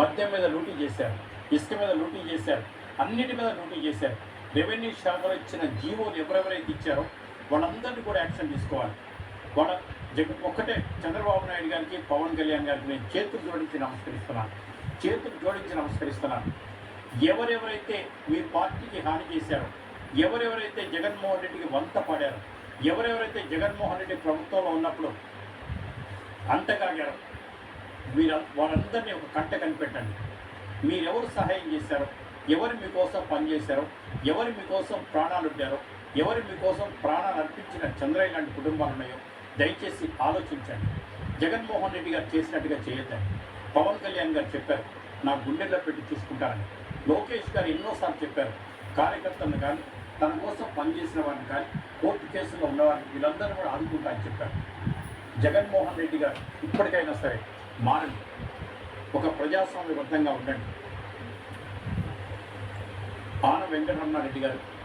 మద్యం మీద లూటీ చేశారు ఇసుక మీద లూటీ చేశారు అన్నిటి మీద లూటీ చేశారు. రెవెన్యూ శాఖలో ఇచ్చిన జీవోలు ఎవరెవరైతే ఇచ్చారో వాళ్ళందరినీ కూడా యాక్షన్ తీసుకోవాలి. వాళ్ళ జగ ఒక్కటే చంద్రబాబు నాయుడు గారికి పవన్ కళ్యాణ్ గారికి నేను చేతులు జోడించి నమస్కరిస్తున్నాను. చేతులు జోడించి నమస్కరిస్తున్నాను. ఎవరెవరైతే మీ పార్టీకి హాని చేశారో ఎవరెవరైతే జగన్మోహన్ రెడ్డికి వంత పడారో ఎవరెవరైతే జగన్మోహన్ రెడ్డి ప్రభుత్వంలో ఉన్నప్పుడు అంతకాగారో మీరు వారందరినీ ఒక కంట కనిపెట్టండి. మీరెవరు సహాయం చేశారో ఎవరు మీకోసం పనిచేశారో ఎవరు మీకోసం ప్రాణాలు ఉండారో ఎవరు మీకోసం ప్రాణాలు అర్పించిన చంద్రయ్య లాంటి కుటుంబాలు ఉన్నాయో దయచేసి ఆలోచించండి. జగన్మోహన్ రెడ్డి గారు చేసినట్టుగా చేయొద్దండి. పవన్ కళ్యాణ్ గారు చెప్పారు నా గుండెల్లో పెట్టి చూసుకుంటారని లోకేష్ గారు ఎన్నోసార్లు చెప్పారు కార్యకర్తలను కానీ తన కోసం పనిచేసిన వారిని కానీ కోర్టు కేసులో ఉన్నవారిని వీళ్ళందరూ కూడా ఆదుకుంటారని చెప్పారు. జగన్మోహన్ రెడ్డి గారు ఇప్పటికైనా సరే మారండి. ఒక ప్రజాస్వామ్యబద్ధంగా ఉండండి. ఆన వెంకటరమణారెడ్డి గారు.